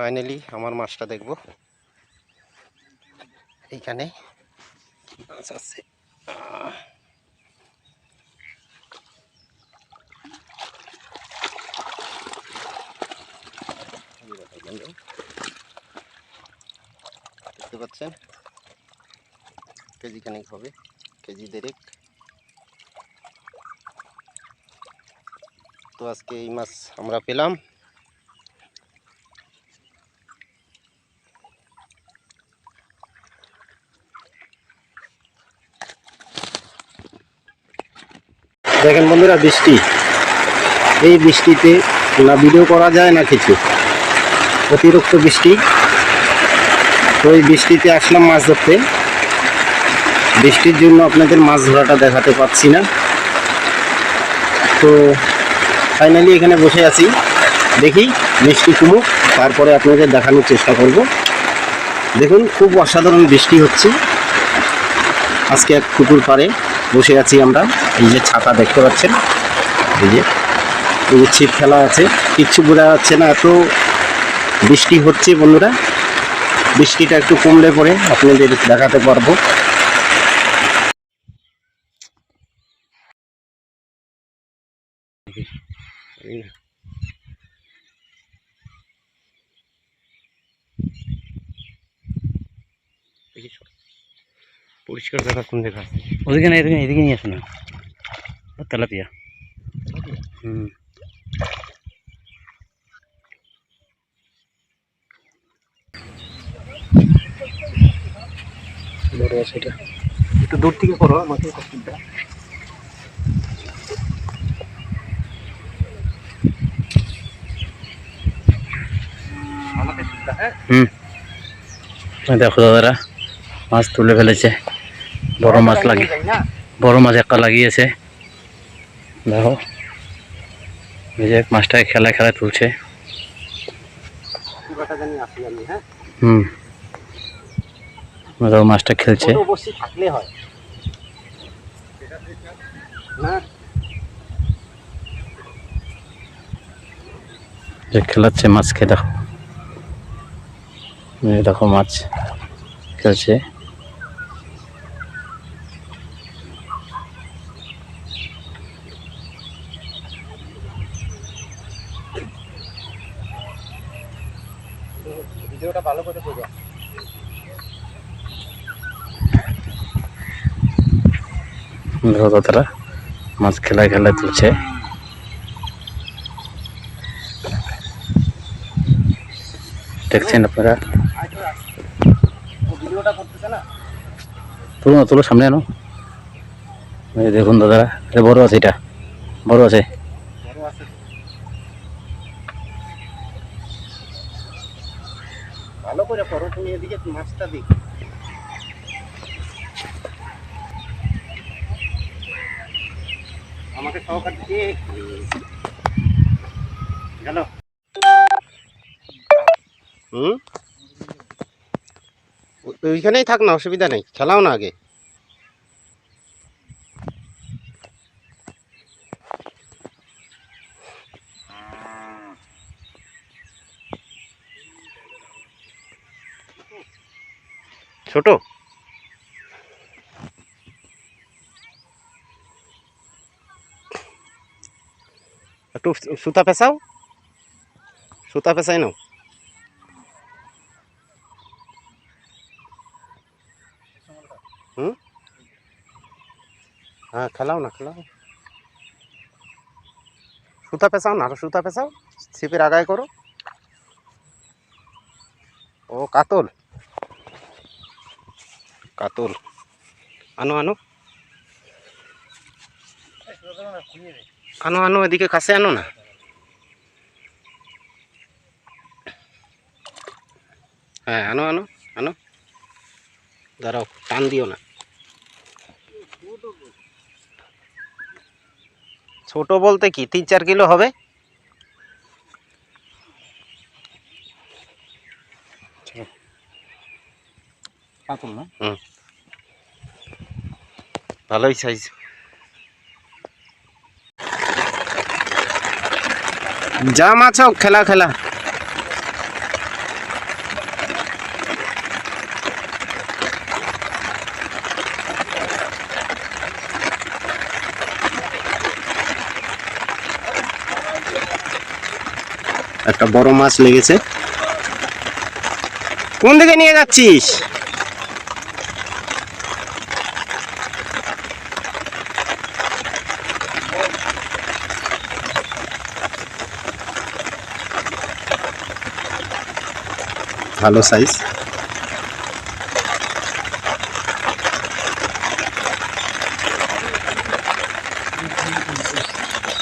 Finally আমার মাছটা দেখব। এইখানে মাছ আছে। দেখতে পাচ্ছেন? কেজি হবে, কেজি দেড়েক। তো আজকে এই মাছ আমরা পেলাম। দেখেন বন্ধুরা, বৃষ্টি। এই বৃষ্টিতে না ভিডিও করা যায় না কিছু। অতিরিক্ত বৃষ্টি। তো এই বৃষ্টিতে আসলাম মাছ ধরতে। বৃষ্টির জন্য আপনাদের মাছ ধরাটা দেখাতে পাচ্ছি না। তো ফাইনালি এখানে বসে আছি। দেখি বৃষ্টি কমুক, তারপরে আপনাদের দেখানোর চেষ্টা করব। দেখুন, খুব অসাধারণ বৃষ্টি হচ্ছে। আজকে এক পুকুর পাড়ে। বসে আছি আমরা। এই যে ছাতা দেখতে পাচ্ছেন। এই যে এই যে ছিপ খেলা আছে। কিচ্ছু বোঝা যাচ্ছে না, এত বৃষ্টি হচ্ছে বন্ধুরা। বৃষ্টিটা একটু কমলে পরে আপনাদের দেখাতে পারব। দেখি। পরিষ্কার জায়গা কোন আছে ওদিকে না এদিকে এদিকে নিয়ে আসো না। তেলাপিয়া। হুম। বড় আছে এটা। একটু দূর থেকে করো আমাকে কষ্টটা হুম। দেখো দাদারা মাছ তুলে ফেলেছে। বড় মাছ লাগি বড় মাছ একটা লাগিয়েছে। দেখো এই যে মাছটাকে খেলায় খেলায় তুলছে। হ্যাঁ? হুম। দেখো মাছটা খেলছে। যে খেলাচ্ছে মাছকে দেখো। দেখো মাছ খেলছে। ভিডিওটা ভালো করে দেখো দাদারা মাছ খেলায় খেলায় তুলছে। দেখছেন আপনারা? তুলো না তুলো সামনে আনো। দেখুন দাদারা বড় আছে এটা। বড় আছে বড় আছে ভালো করে করো তুমি এদিকে মাছটা দিক আমাকে সহকার গেল? হুম? ওইখানেই থাক না, অসুবিধা নেই। খেলাও না আগে। ছোট? একটু সুতা পেঁচাও। সুতা পেঁচাই নাও। হুম? হ্যাঁ খেলাও না, খেলাও। সুতা পেঁচাও না সুতা পেঁচাও। ছিপের আগায় করো। ও, কাতল। কাতল। আনো আনো। আনো আনো এদিকে কাছে আনো না। হ্যাঁ আনো আনো আনো। দাঁড়াও টান দিও না। ছোট বলতে কি তিন চার কিলো হবে? কাতল না? ভালোই সাইজ যা মাছ খেলা খেলা। একটা বড় মাছ লেগেছে। কোন দিকে নিয়ে যাচ্ছিস? ভালো সাইজ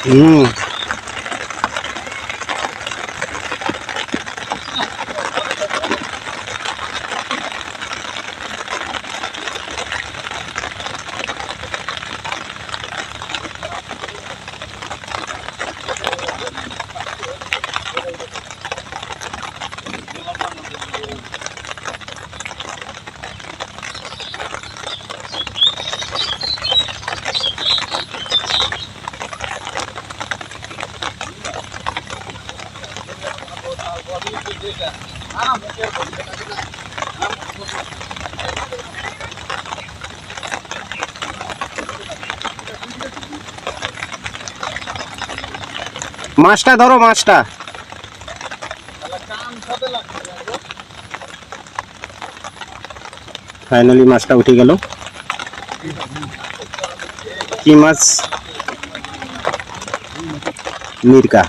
হুম। মাছটা ধরো মাছটা। ফাইনালি মাছটা উঠে গেল। কি মাছ? মিরকা।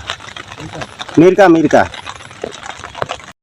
মিরকা মিরকা।